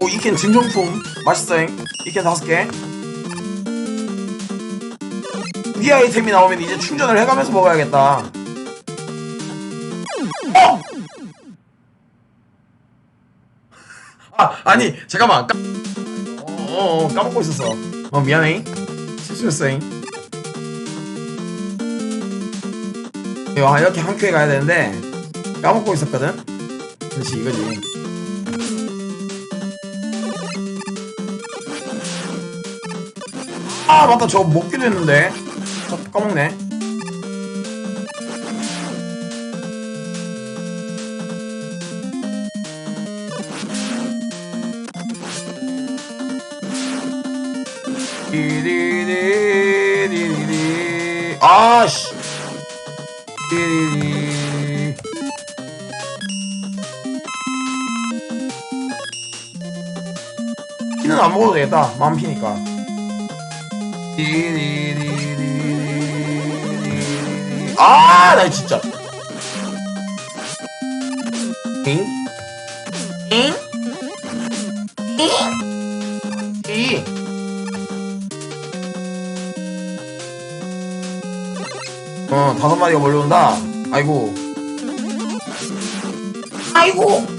오 이캔 증정품 맛있어잉. 이캔 다섯 개. 위 아이템이 나오면 이제 충전을 해가면서 먹어야겠다. 어! 아 아니 잠깐만. 까... 어, 어, 어 까먹고 있었어. 어 미안해. 실수했어잉. 이거 이렇게 한 큐에 가야 되는데 까먹고 있었거든. 그렇지 이거지 아 맞다. 저거 먹기도 했는데. 저 까먹네. 아씨. 피는 안 먹어도 되겠다. 마음 피니까 아, 나 진짜. 잉? 잉? 잉? 이. 어, 다섯 마리가 몰려온다. 아이고. 아이고.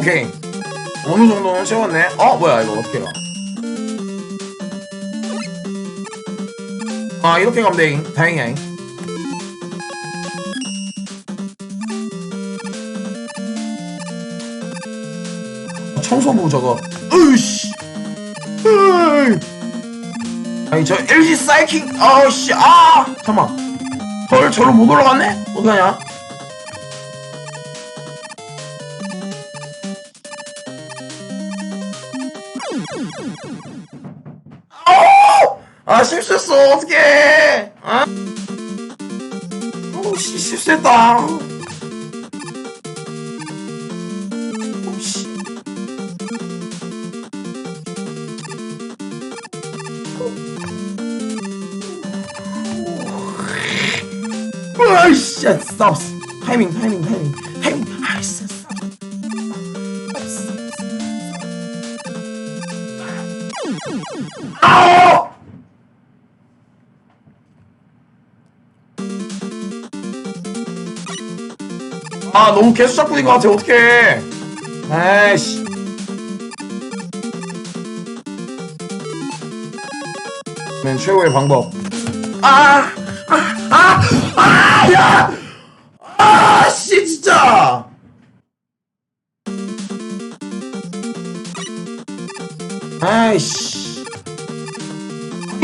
오케이. 어느 정도는 채웠네. 어, 뭐야, 이거 어떻게 가? 아, 이렇게 가면 돼. 다행이야. 잉. 청소부 저거. 으이씨. 으이. 아니, 저 LG 사이킹. 아우씨. 아! 잠깐만. 헐, 저로 못 올라갔네? 어떡하냐? 어떡해 아? 오씨 실수했다 아이씨 스톱 타이밍 타이밍 타이밍 타이밍 아이씨 아 너무 개수 잡고인 것 같아 어떡해 아이씨 맨 최고의 방법 아! 아! 아! 아! 야! 아! 씨 진짜 아니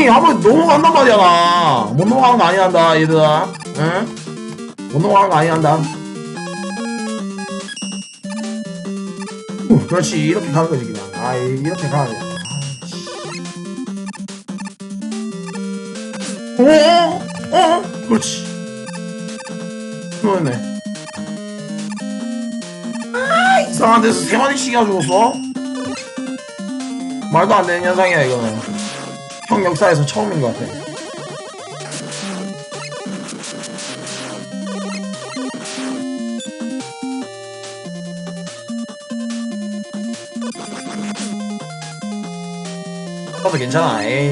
한번 넘어간단 말이야 나 못 넘어가는 거 아니란다 얘들아 응? 못 넘어가는 거 아니란다 후, 그렇지 이렇게 가는 거지 그냥. 아 이렇게 거야 어? 어? 그렇지. 그러네. 아 이상한 데서 세 마리씩이나 죽었어? 말도 안 되는 현상이야 이거는. 형 역사에서 처음인 것 같아 써도 괜찮아 에이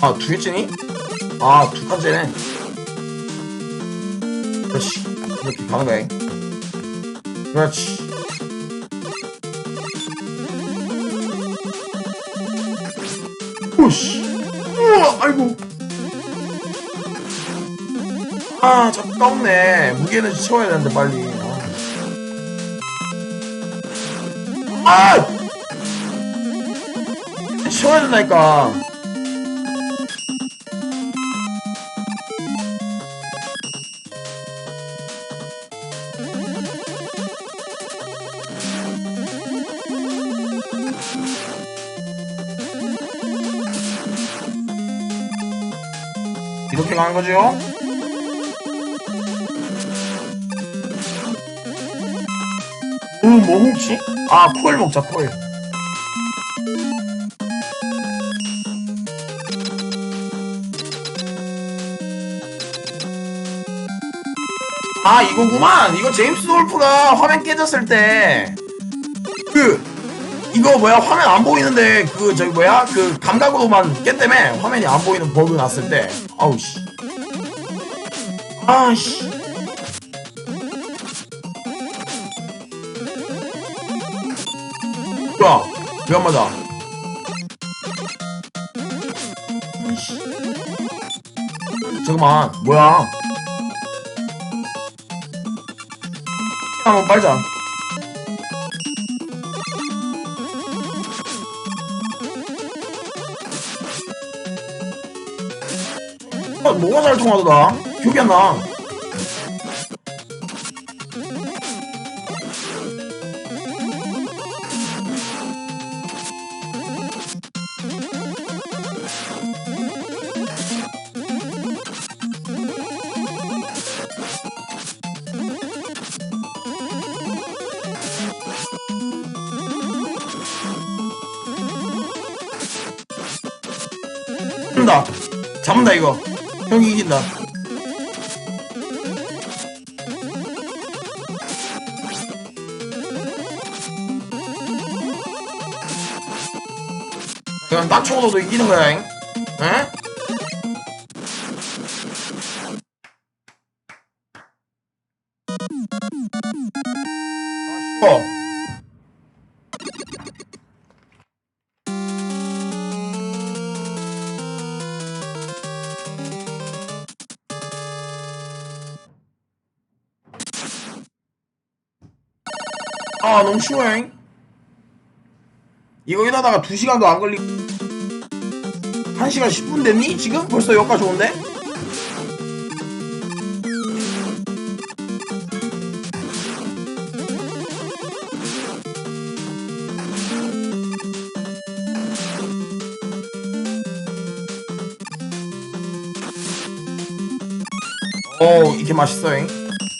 아, 두 개째니? 아, 두 칸째네. 그렇지. 이렇게 가는 거야. 그렇지. 오씨. 우와, 아이고. 아, 잠깐네. 무게는 채워야 되는데, 빨리. 아! 아! 채워야 된다니까. 가는 거죠? 오, 뭐 먹지? 아, 코일 먹자, 코일. 아, 이거구만. 이거 제임스 wol프가 화면 깨졌을 때, 그, 이거 뭐야, 화면 안 보이는데, 그, 저기 뭐야, 그, 감각으로만 깼다며, 화면이 안 보이는 버그 났을 때. 아우, 씨. 아씨. 뭐야? 왜 안 맞아? 아이씨. 잠깐만, 뭐야? 한번 빨자. 아, 뭐가 잘 통하더라? 기억이 안 나. 잡는다. 잡는다 이거. 형이 이긴다. 난총으로도 이기는 거야. 잉? 에? 어. 아 너무 쉬워 잉 이거 이러다가 2시간도 안 걸리 1시간 10분 됐니? 지금? 벌써 여기까지 온대? 오 이렇게 맛있어잉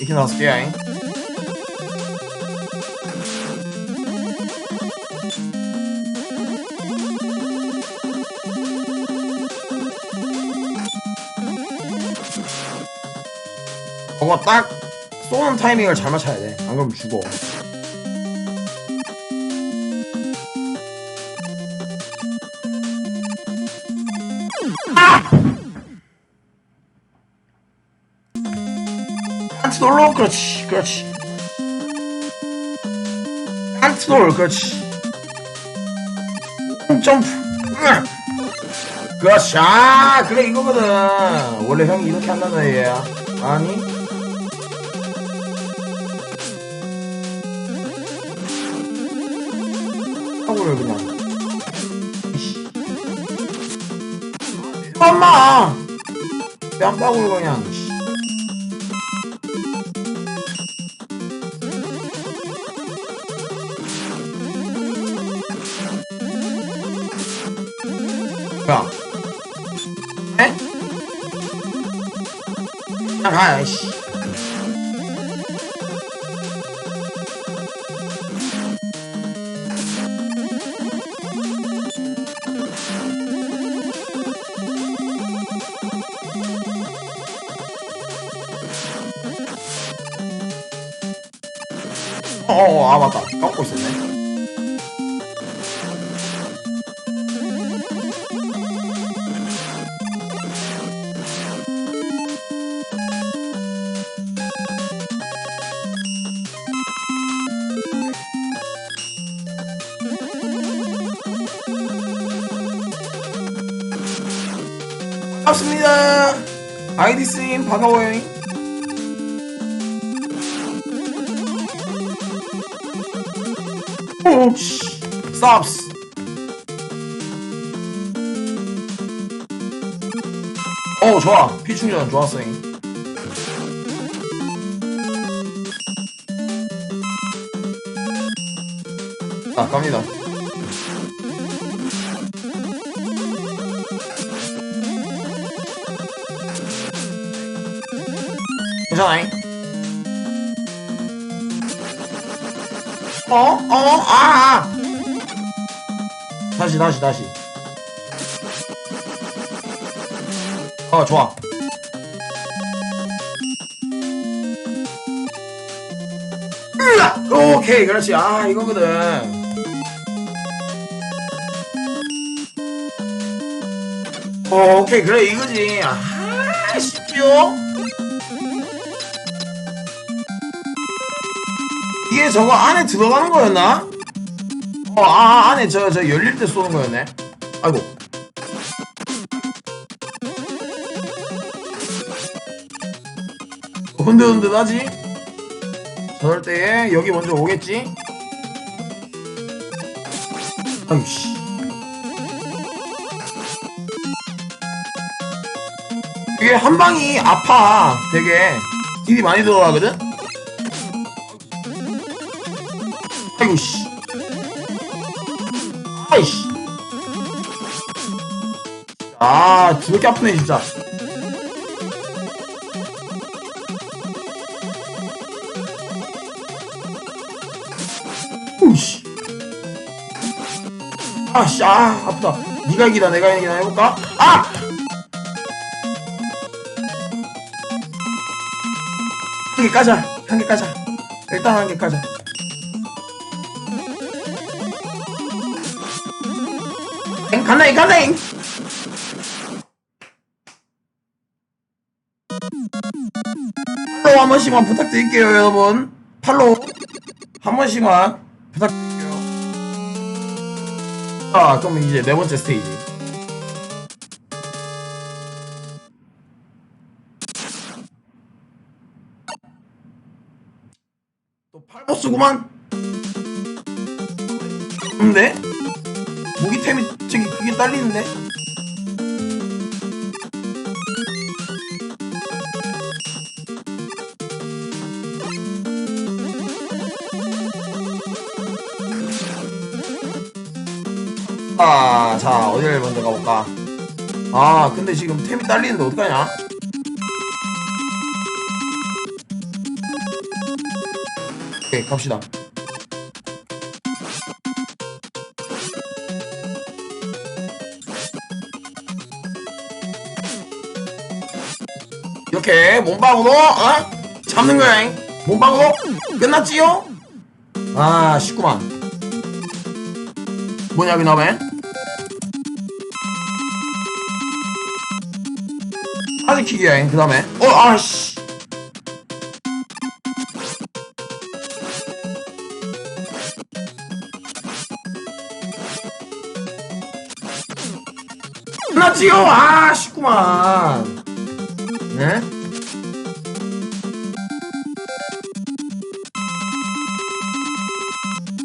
이렇게 나왔을 게야잉 딱 쏘는 타이밍을 잘 맞춰야 돼. 안 그러면 죽어. 안트돌로? 그렇지 그렇지. 안트돌 그렇지. 점프. 그렇지. 아 그래 이거거든. 원래 형이 이렇게 한다는 얘야 아니 하고를 그냥. 엄마 뺨따구를 그냥 씨. 야 에? 아, 가, 씨. 아이디스님, 반가워요. 오, 씨. 스탑스. 어, 좋아. 피 충전 좋았어. 잉. 아, 갑니다. 괜찮아잉? 어? 어? 아! 아. 다시 다시 다시 어 좋아 으아! 오케이 그렇지 아 이거거든 어, 오케이 그래 이거지 아 쉽죠 이게 저거 안에 들어가는 거였나? 어, 아, 안에 저, 저 열릴 때 쏘는 거였네. 아이고. 흔들흔들하지? 저럴 때에 여기 먼저 오겠지? 아유, 씨. 이게 한 방이 아파. 되게. 딜이 많이 들어가거든? 아이고, 씨. 아이씨. 아, 두렵게 아프네, 진짜. 우씨. 아씨, 아, 아프다. 니가 이기다, 내가 이기다 해볼까? 아! 한 개 까자. 한 개 까자. 일단 한 개 까자. 엥, 간다잉, 간다잉! 팔로우 한 번씩만 부탁드릴게요, 여러분. 팔로우 한 번씩만 부탁드릴게요. 자, 그럼 이제 네 번째 스테이지. 또 팔보스구만. 근데 무기템이 저기 그게 딸리는데? 아, 자, 어디를 먼저 가볼까? 아, 근데 지금 템이 딸리는데 어떡하냐? 오케이, 갑시다. 이렇게 몸방으로 어? 잡는 거야 잉? 몸방으로? 끝났지요? 아 쉽구만. 뭐냐 그 다음에? 하드킥이야 잉그 다음에? 어 아씨! 끝났지요? 아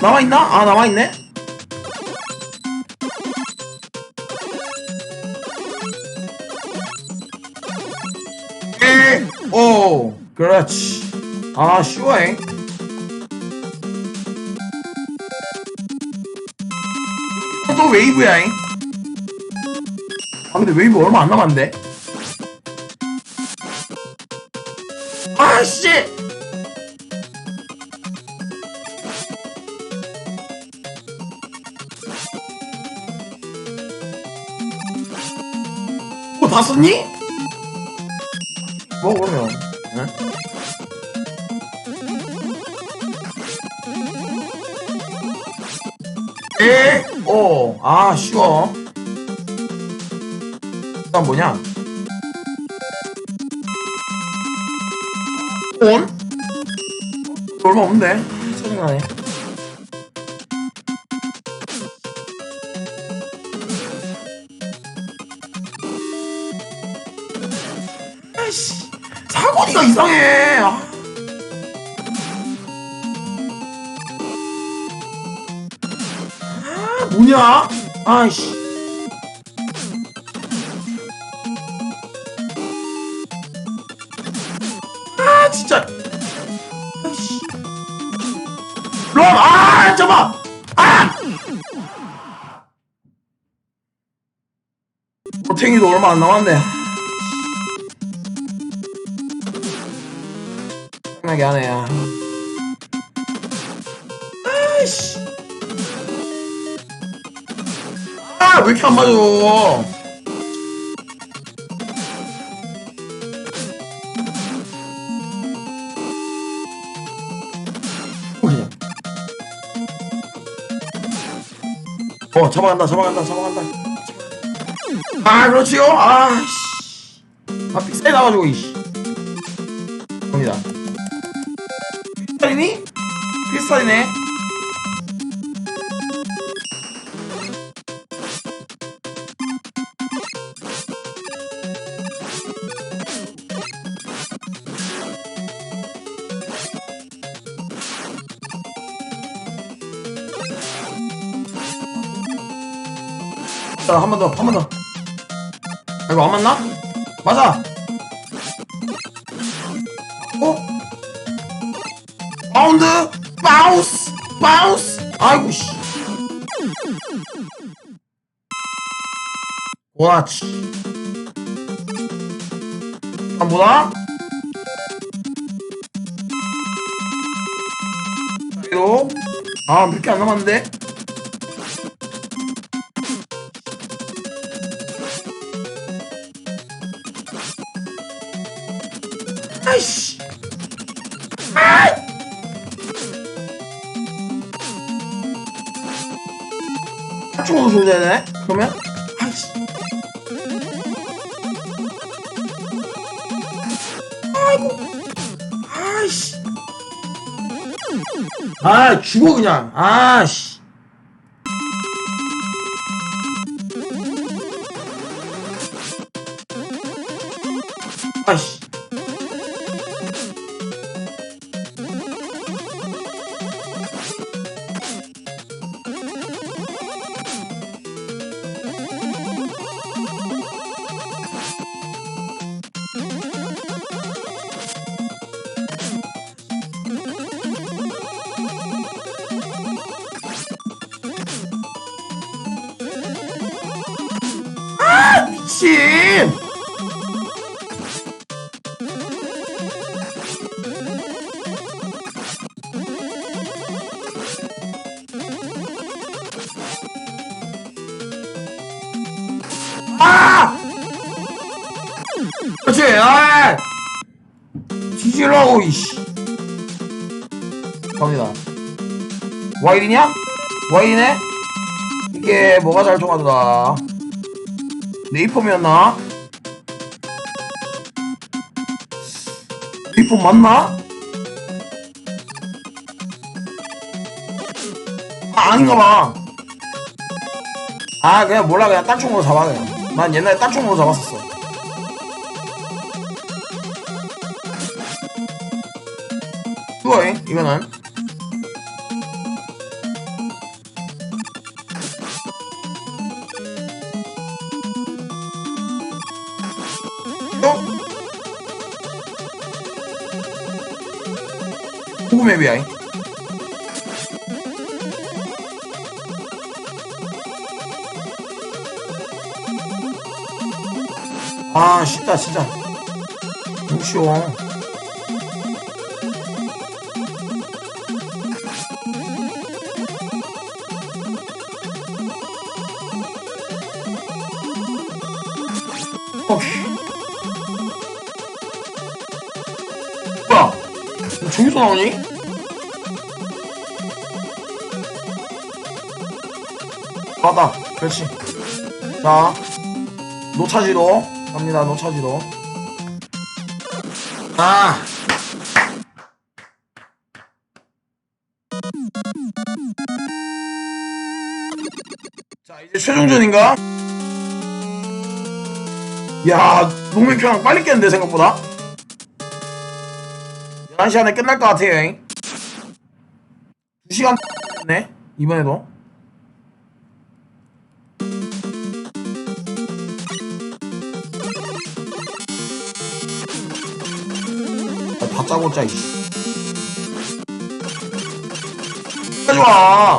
남아있나? 아? 에, 오 그렇지. 아 쉬워잉. 또 웨이브야잉. 아 근데 웨이브 얼마 안 남았는데? 아씨 썼니? 뭐 그러면 응? 에? 오, 아 쉬워 일단 뭐냐 온? 얼마 없는데 짜증나네 뭐냐? 아이씨. 아 진짜. 아이씨. 럼, 아 잠깐. 아. 호탱이도 얼마 안 남았네. 편하게 하네. 야. 왜 이렇게 안 맞아? 그냥. 어, 잡아간다, 잡아간다, 잡아간다. 아, 그렇지요. 아, 씨. 아, 픽사이 나가지고, 이씨. 갑니다. 피스타이니? 피스타이네. 자, 한 번 더, 한 번 더. 아이고, 안 맞나? 맞아! 어? 바운드! 바우스! 바우스! 아이고, 씨. 와치. 안 보나? 그리고, 아, 몇개안 남았는데? 아이씨. 아이! 한쪽으로 줘야 되네? 그러면? 아이씨. 아이고. 아이씨. 아, 죽어, 그냥. 아이씨. 아, 미친! 아! 그렇지, 아! 뒤질라고, 이씨. 갑니다. 와일이냐? 와일이네? 이게 뭐가 잘 통하더라. 네이폼이었나? 네이폼 맞나? 아, 아닌가 봐. 아, 그냥 몰라. 그냥 딴총으로 잡아, 그냥. 난 옛날에 딴총으로 잡았었어. 그거에, 이거는. 고구맵이야. 이. 아, 쉽다, 진짜. 너무 쉬워. 맞다. 그렇지. 자, 노차지로 갑니다. 노차지로. 아. 자, 이제 최종전인가? 야, 평양 빨리 깼는데 생각보다. 11시 안에 끝날 것 같아요. 잉. 2시간 네 이번에도. 다짜고짜 이씨 좋아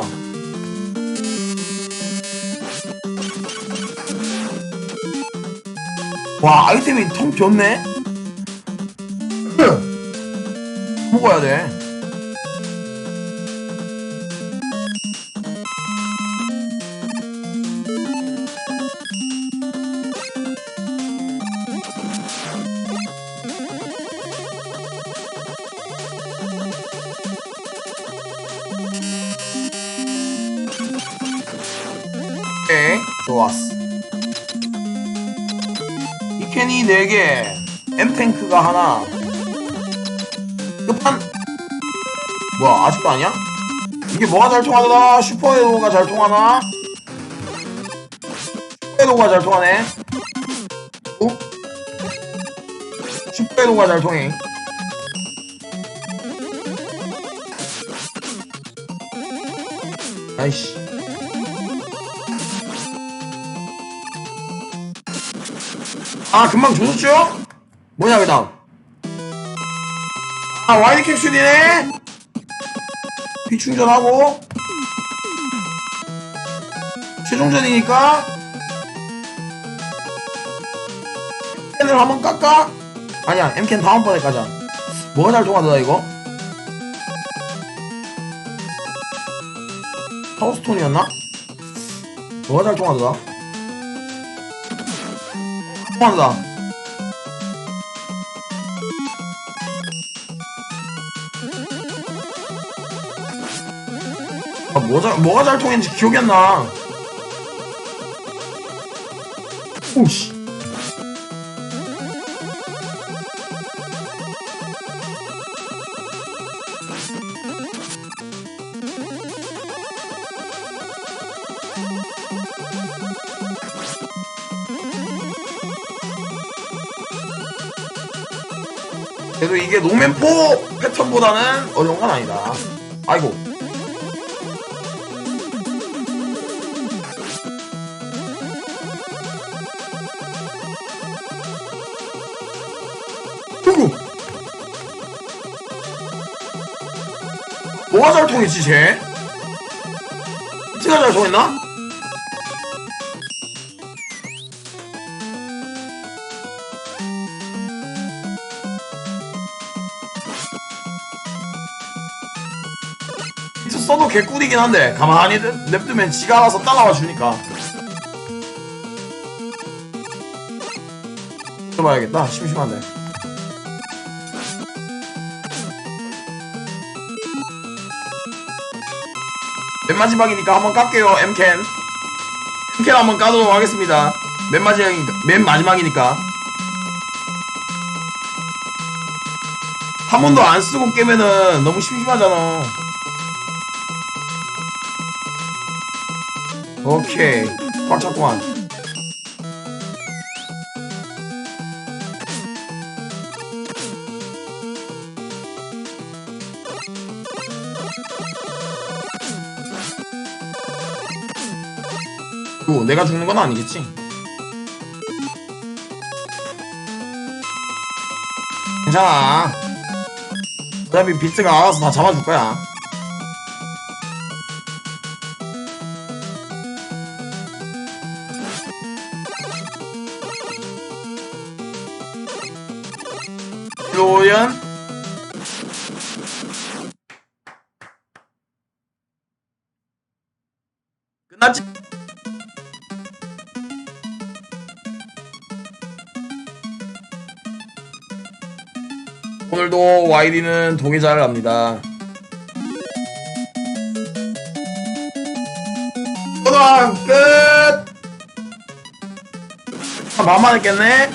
와 아이템이 통 좋네. 먹어야 돼 M탱크가 하나 끝판 뭐야 아직도 아니야? 이게 뭐가 잘 통하더라 슈퍼에도가 잘 통하나? 슈퍼에도가 잘 통하네 어? 슈퍼에도가 잘 통해 아이씨 아 금방 조졌죠? 뭐냐 그 다음 아 와이드 캡슐이네 비충전하고 최종전이니까 캔을 한번 깎아? 아니야 M캔 다음번에 가자 뭐가 잘 통하더라 이거? 파워스톤이었나? 뭐가 잘 통하더라? 통한다 아, 뭐 잘, 뭐가 잘 통했는지 기억이 안 나. 오씨. 그래도 이게 노맨포 패턴보다는 어려운 건 아니다. 아이고. 뭐가 잘 통했지 쟤? 히트가 잘 통했나? 히트 써도 개꿀이긴 한데 가만히 냅두면 지가 알아서 따라와 주니까 들어봐야겠다 심심한데 맨 마지막이니까 한번 깎게요 M캔. M캔 한번 까도록 하겠습니다. 맨 마지막이니까 맨 마지막이니까. 한 번도 안 쓰고 깨면은 너무 심심하잖아. 오케이. 꽉 찼구만 내가 죽는 건 아니겠지? 괜찮아. 어차피 비트가 알아서 다 잡아줄 거야. 로연 오늘도 YD는 동의자를 합니다. 끝! 아, 만만 했겠네?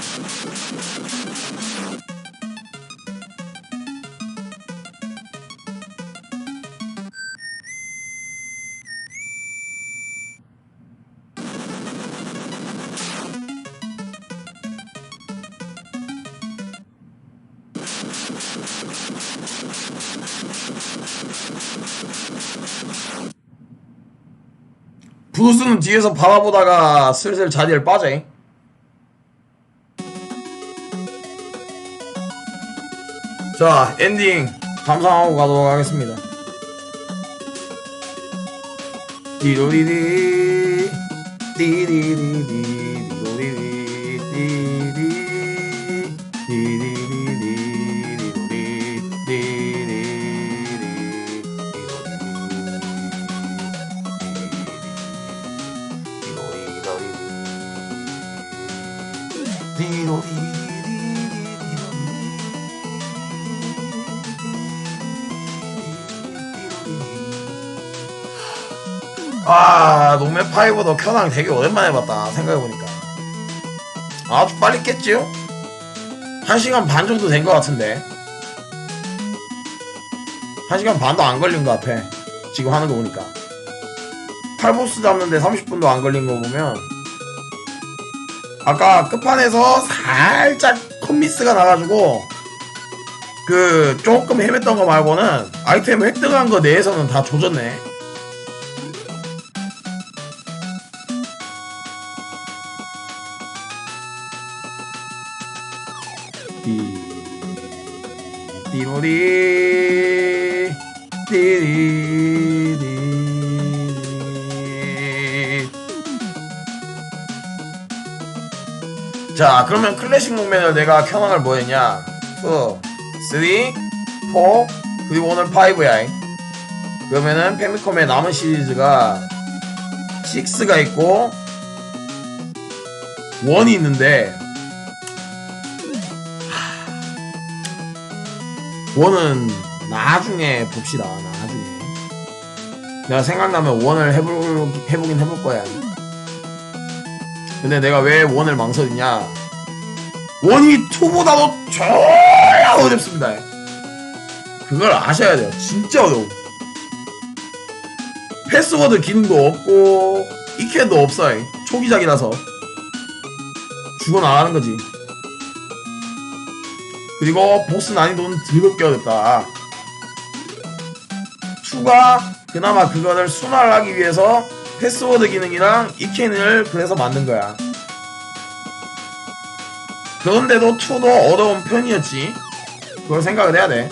브루스는 뒤에서 바라보다가 슬슬 자리를 빠져. 자, 자 엔딩 감상하고 가도록 하겠습니다 디로리디 디 디디디 아 농맨 파이브도 켜낭 되게 오랜만에 봤다 생각해보니까. 아주 빨리 깼지요? 한 시간 반 정도 된 것 같은데. 한 시간 반도 안 걸린 것 같아 지금 하는 거 보니까. 칼보스 잡는데 30분도 안 걸린 거 보면 아까 끝판에서 살짝 콤미스가 나가지고 그 조금 헤맸던 거 말고는 아이템 획득한 거 내에서는 다 조졌네 띠로리 띠리리. 자 그러면 클래식 목맨을 내가 켜놓을 뭐 했냐? 2 3 4 그리고 오늘 5야. 그러면은 페미컴의 남은 시리즈가 6가 있고 1이 있는데 원은 나중에 봅시다 나중에. 내가 생각나면 원을 해볼, 해보긴 해볼 거야. 근데 내가 왜 원을 망설이냐? 원이 2보다도 졸라 어렵습니다. 그걸 아셔야 돼요. 진짜 어려워. 패스워드 기능도 없고 이캔도 없어 초기작이라서. 죽어나가는 거지 그리고 보스 난이도는 더럽게 어렵다. 추가 그나마 그거를 순화하기 위해서 패스워드 기능이랑 이캔을 그래서 만든 거야. 그런데도 2도 어려운 편이었지. 그걸 생각을 해야 돼.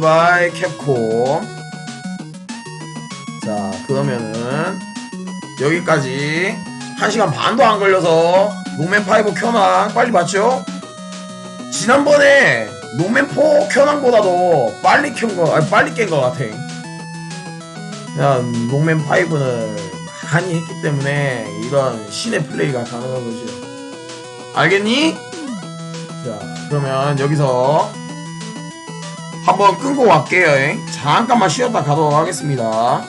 바이 캡콤 자 그러면은 여기까지 1시간 반도 안 걸려서 농맨5 켜낭 빨리 봤죠? 지난번에 농맨4 켜낭보다도 빨리 켠거 아니 빨리 깬 거 같아 그냥 농맨5는 많이 했기 때문에 이런 신의 플레이가 가능한 거지 알겠니? 자 그러면 여기서 한번 끊고 갈게요. 잉. 잠깐만 쉬었다 가도록 하겠습니다.